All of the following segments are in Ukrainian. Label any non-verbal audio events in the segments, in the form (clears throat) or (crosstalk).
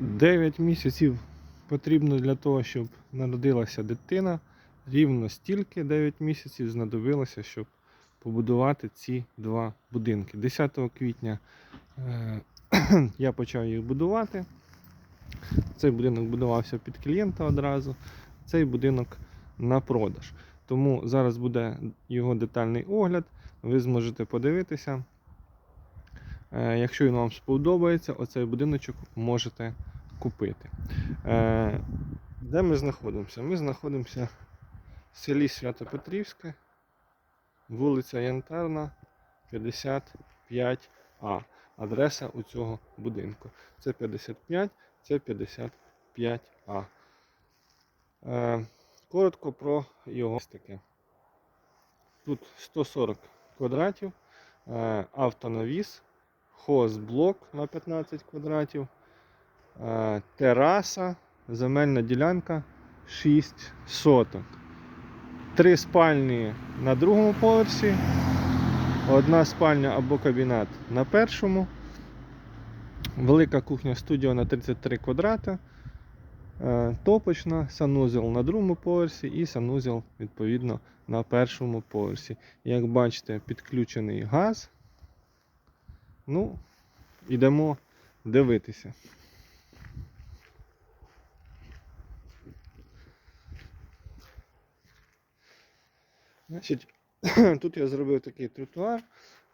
9 місяців потрібно для того, щоб народилася дитина. Рівно стільки 9 місяців знадобилося, щоб побудувати ці два будинки. 10 квітня е, (clears throat) я почав їх будувати. Цей будинок будувався під клієнта одразу, цей будинок на продаж. Тому зараз буде його детальний огляд. Ви зможете подивитися. Е, Якщо він вам сподобається, оцей будиночок можете купити. Е, Де ми знаходимося? Ми знаходимося в селі Свято-Петрівське, вулиця Янтарна, 55А. Адреса у цього будинку. Це 55, це 55А. Е, Коротко про його стики. Тут 140 квадратів, автонавіс, хозблок на 15 квадратів, е, тераса, земельна ділянка 6 соток. Три спальні на другому поверсі, одна спальня або кабінет на першому. Велика кухня студіо на 33 квадрати. Е, Топочна, санузел на другому поверсі і санузел відповідно на першому поверсі. Як бачите, підключений газ. Ну, ідемо дивитися. Значить, (clears throat) тут я зробив такий тротуар.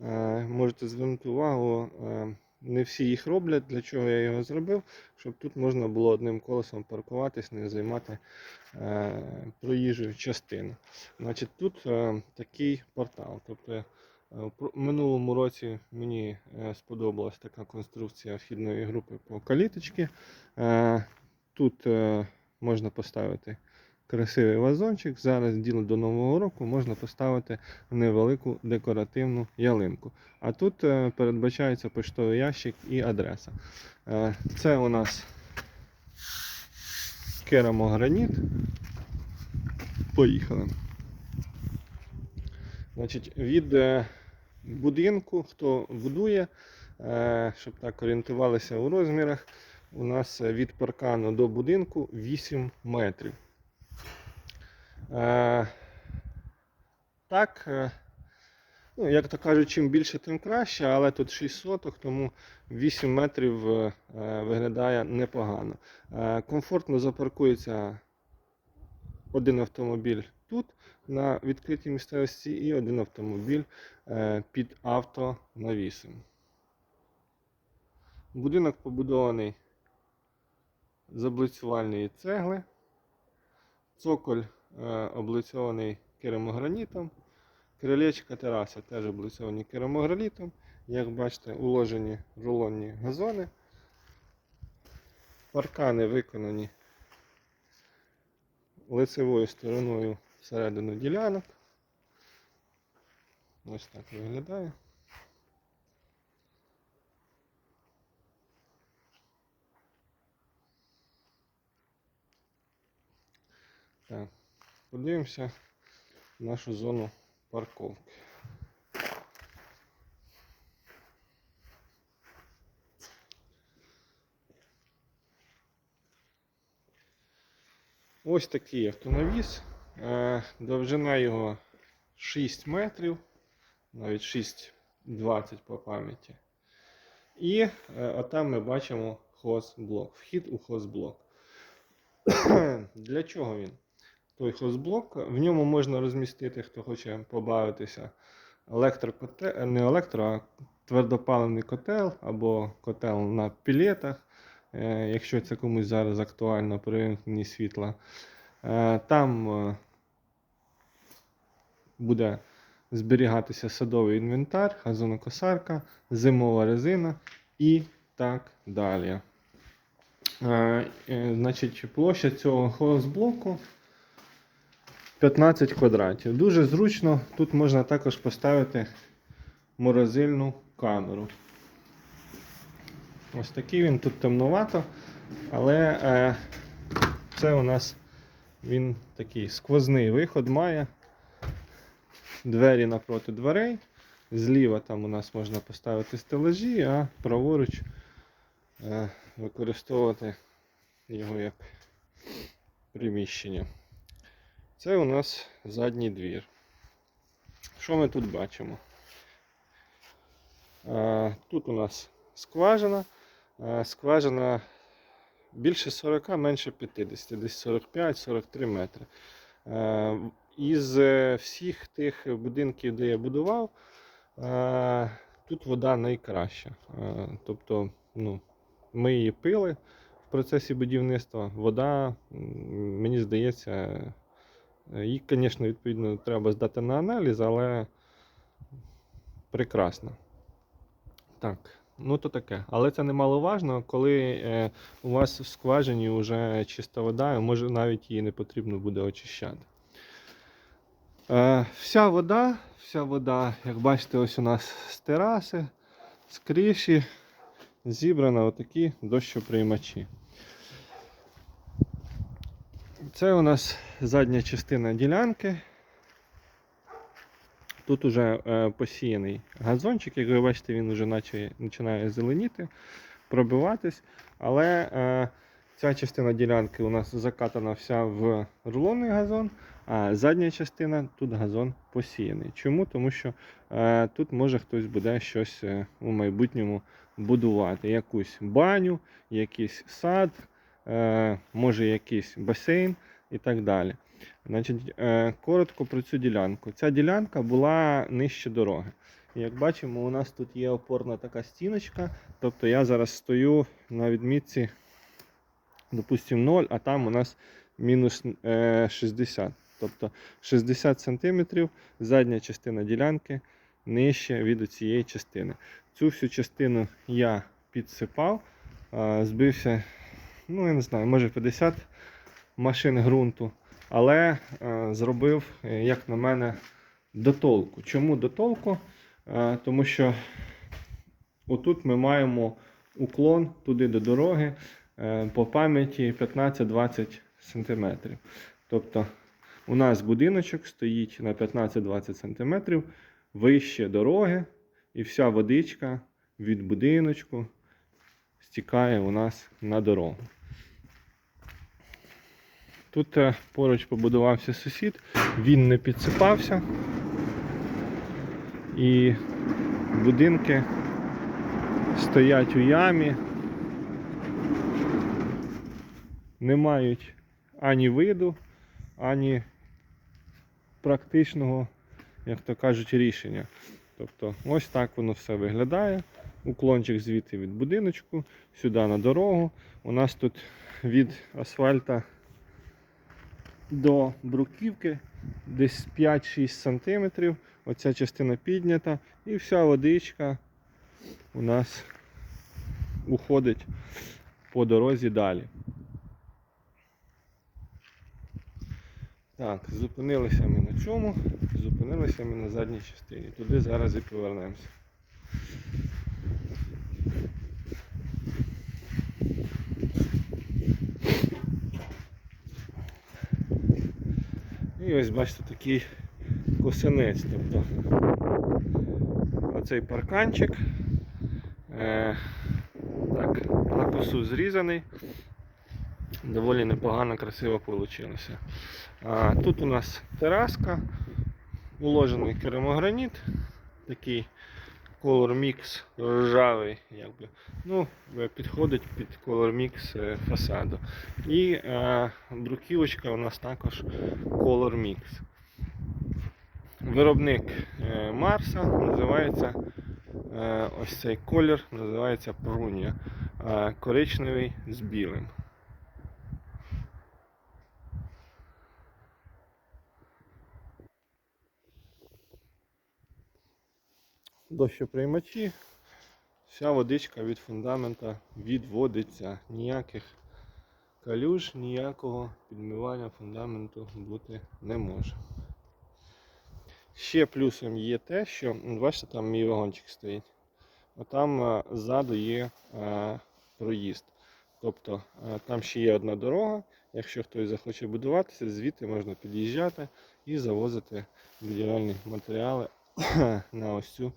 Е, Можете звернути увагу, е, не всі їх роблять. Для чого я його зробив? Щоб тут можна було одним колесом паркуватись, не займати е, проїжджу частину. Значить, тут е, такий портал. Тобто, е, в минулому році мені е, сподобалась така конструкція вхідної групи по каліточці. Е, Тут е, можна поставити красивий вазончик. Зараз діло до Нового року можна поставити невелику декоративну ялинку. А тут е, передбачається поштовий ящик і адреса. Е, Це у нас керамограніт. Поїхали. Значить, від е, будинку, хто будує, щоб так орієнтувалися у розмірах, у нас від паркану до будинку 8 метрів. Е, Так, е, ну, як то кажуть, чим більше, тим краще, але тут 6 соток, тому 8 метрів е, виглядає непогано. Комфортно запаркується один автомобіль тут, на відкритій місцевості, і один автомобіль під автонавісом. Будинок побудований з облицювальної цегли. Цоколь облицьований керамогранітом. Крилечка тераса теж облицьовані керамогранітом. Як бачите, уложені рулонні газони. Паркани виконані лицевою стороною всередину ділянок. Ось так виглядає. Так, подивимося нашу зону парковки. Ось такий автонавіс. Е, Довжина його 6 метрів, навіть 6,20 по пам'яті. І е, отам ми бачимо хозблок, вхід у хозблок. (clears throat) Для чого він? Той хозблок, в ньому можна розмістити, хто хоче побавитися, електрокотел, не електро, а твердопаливний котел або котел на пілетах, е, якщо це комусь зараз актуально при вимкненні світла. Е, Там е, буде зберігатися садовий інвентар, газонокосарка, зимова резина і так далі. Значить, площа цього хозблоку 15 квадратів. Дуже зручно. Тут можна також поставити морозильну камеру. Ось такий він тут темновато, але е, це у нас він такий сквозний виход має. Двері напроти дверей. Зліва там у нас можна поставити стелажі, а праворуч е, використовувати його як приміщення. Це у нас задній двір. Що ми тут бачимо? Тут у нас скважина. Скважина більше 40, менше 50, десь 45-43 метри. Із е, всіх тих будинків, де я будував, тут вода найкраща. Тобто, ну, ми її пили в процесі будівництва. Вода, мені здається, е, її, звісно, відповідно, треба здати на аналіз, але прекрасно. Так, ну то таке. Але це немаловажно, коли е, у вас в скважині вже чиста вода, може навіть її не потрібно буде очищати. Е, вся вода, вся вода, як бачите, ось у нас з тераси, з криші зібрано отакі дощоприймачі. Це у нас задня частина ділянки. Тут уже е, посіяний газончик, як ви бачите, він вже наче, починає зеленіти, пробиватись. Але е, ця частина ділянки у нас закатана вся в рулонний газон, а задня частина тут газон посіяний. Чому? Тому що е, тут може хтось буде щось у майбутньому будувати. Якусь баню, якийсь сад, може якийсь басейн і так далі. Значить, е, коротко про цю ділянку. Ця ділянка була нижче дороги. Як бачимо, у нас тут є опорна така стіночка. Тобто я зараз стою на відмітці, допустимо, 0, а там у нас мінус е, 60. Тобто 60 см задня частина ділянки нижче від цієї частини. Цю всю частину я підсипав, е, збився, ну я не знаю, може 50 машин ґрунту. Але е, зробив, е, як на мене, дотолку. Чому дотолку? Е, тому що отут ми маємо уклон туди до дороги е, по пам'яті 15-20 см. Тобто у нас будиночок стоїть на 15-20 см вище дороги, і вся водичка від будиночку стікає у нас на дорогу. Тут е, поруч побудувався сусід, він не підсипався. І будинки стоять у ямі, не мають ані виду, ані практичного, як то кажуть, рішення. Тобто ось так воно все виглядає. Уклончик звідти від будиночку, сюди на дорогу. У нас тут від асфальта до бруківки десь 5-6 см. Оця частина піднята і вся водичка у нас уходить по дорозі далі. Так, зупинилися ми на чому? Зупинилися ми на задній частині. Туди зараз і повернемося. І ось бачите такий косинець. Тобто оцей парканчик е, так, на косу зрізаний. Доволі непогано, красиво вийшло. А, тут у нас тераска, уложений керамограніт, такий Color Mix ржавий, якби. Ну, е, підходить під Color Mix е, фасаду. І е, бруківочка у нас також Color Mix. Виробник е, Марса називається е, ось цей колір називається Пруня. Е, коричневий з білим. Дощоприймачі. Вся водичка від фундамента відводиться. Ніяких калюж, ніякого підмивання фундаменту бути не може. Ще плюсом є те, що бачите, там мій вагончик стоїть. Отам е, ззаду є е, проїзд. Тобто е, там ще є одна дорога. Якщо хтось захоче будуватися, звідти можна під'їжджати і завозити будівельні матеріали (coughs) на ось цю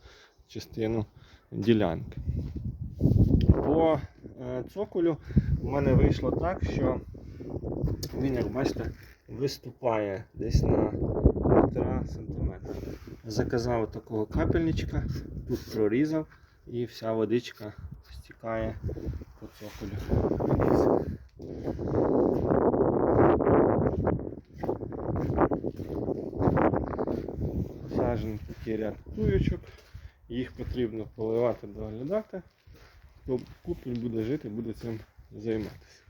частину ділянки. По е, цоколю у мене вийшло так, що він, як бачите, виступає десь на півтора сантиметра. Заказав такого капельничка, тут прорізав і вся водичка стікає по цоколю. Сажен такий ряд туючок. Їх потрібно поливати, доглядати. Хто купіль буде жити, буде цим займатися.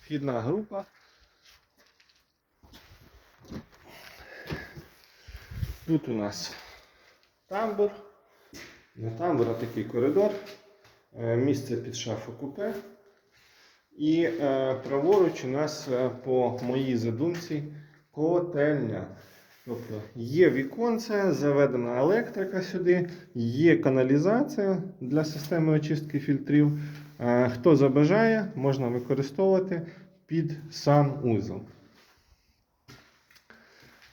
Вхідна група. Тут у нас тамбур. Не тамбур, а такий коридор. Е, Місце під шафу купе. І е, праворуч у нас е, по моїй задумці котельня. Тобто є віконце, заведена електрика сюди, є каналізація для системи очистки фільтрів. Е, Хто забажає, можна використовувати під сам узел.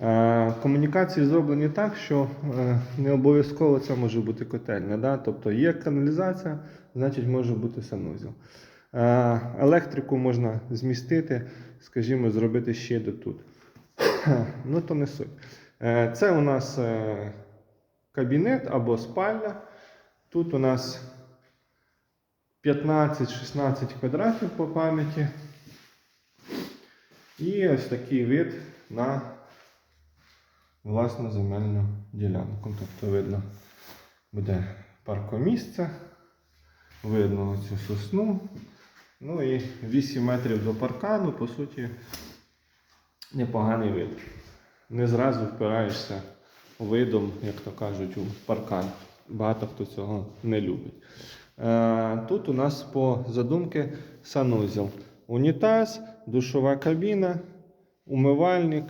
Е, Комунікації зроблені так, що е, не обов'язково це може бути котельня. Да? Тобто є каналізація, значить може бути санузел. Електрику можна змістити, скажімо, зробити ще до тут. (coughs) Ну, то не суть. Е, Це у нас е, кабінет або спальня. Тут у нас 15-16 квадратів по пам'яті. І ось такий вид на власну земельну ділянку. Тобто видно буде паркомісце, видно цю сосну. Ну і 8 метрів до паркану, по суті, непоганий вид. Не зразу впираєшся видом, як то кажуть, у паркан. Багато хто цього не любить. Е, Тут у нас по задумки санузел. Унітаз, душова кабіна, умивальник.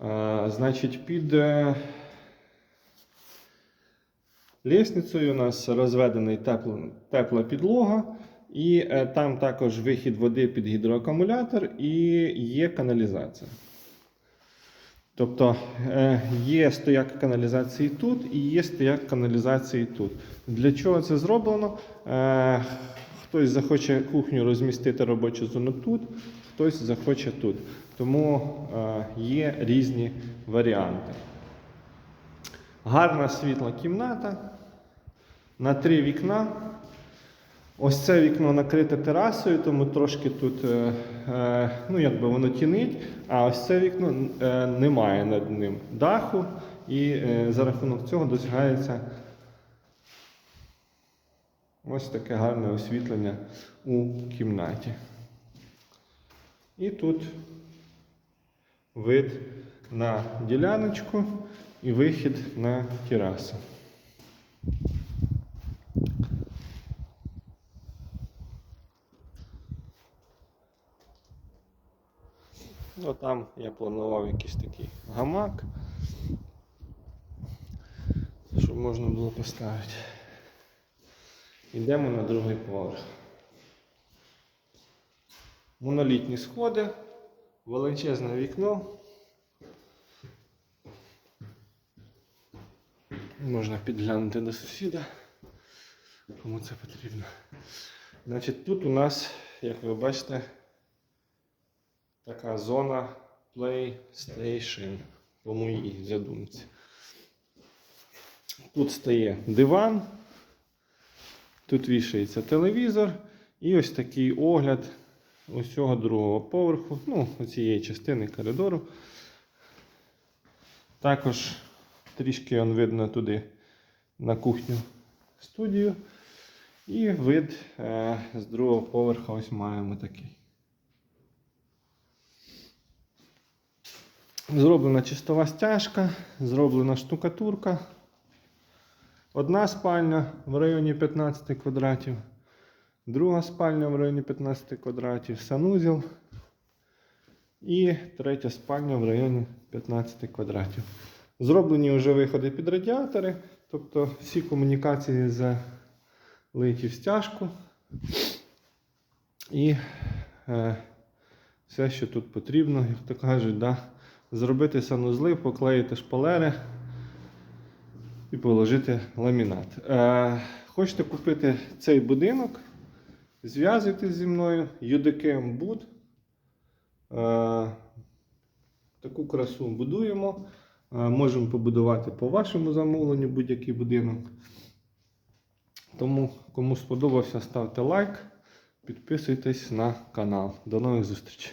Е, Значить, під е, лісницею у нас розведений тепла підлога. І е, там також вихід води під гідроакумулятор і є каналізація. Тобто е, є стояк каналізації тут і є стояк каналізації тут. Для чого це зроблено? Е, Хтось захоче кухню розмістити робочу зону тут, хтось захоче тут. Тому є різні варіанти. Гарна світла кімната. На три вікна. Ось це вікно накрите терасою, тому трошки тут е, е, ну, якби воно тінить, а ось це вікно е, немає над ним даху, і за рахунок цього досягається ось таке гарне освітлення у кімнаті. І тут вид на діляночку і вихід на терасу. Ну там я планував якийсь такий гамак, щоб можна було поставити. Йдемо на другий поверх. Монолітні сходи, величезне вікно. Можна підглянути до сусіда, кому це потрібно. Значить, тут у нас, як ви бачите, така зона PlayStation по моїй задумці. Тут стає диван, тут вішається телевізор і ось такий огляд ось цього другого поверху, ну, цієї частини коридору. Також трішки он видно туди на кухню студію. І вид е, з другого поверха ось маємо такий. Зроблена чистова стяжка, зроблена штукатурка. Одна спальня в районі 15 квадратів, друга спальня в районі 15 квадратів, санузел. І третя спальня в районі 15 квадратів. Зроблені вже виходи під радіатори, тобто всі комунікації залиті в стяжку. І е, все, що тут потрібно, як то кажуть, да, зробити санузли, поклеїти шпалери. і положити ламінат. Е, хочете купити цей будинок? Зв'язуйтесь зі мною, UDKM Буд. Е, таку красу будуємо. Е, можемо побудувати по вашому замовленню будь-який будинок. Тому, кому сподобався, ставте лайк, підписуйтесь на канал. До нових зустрічей!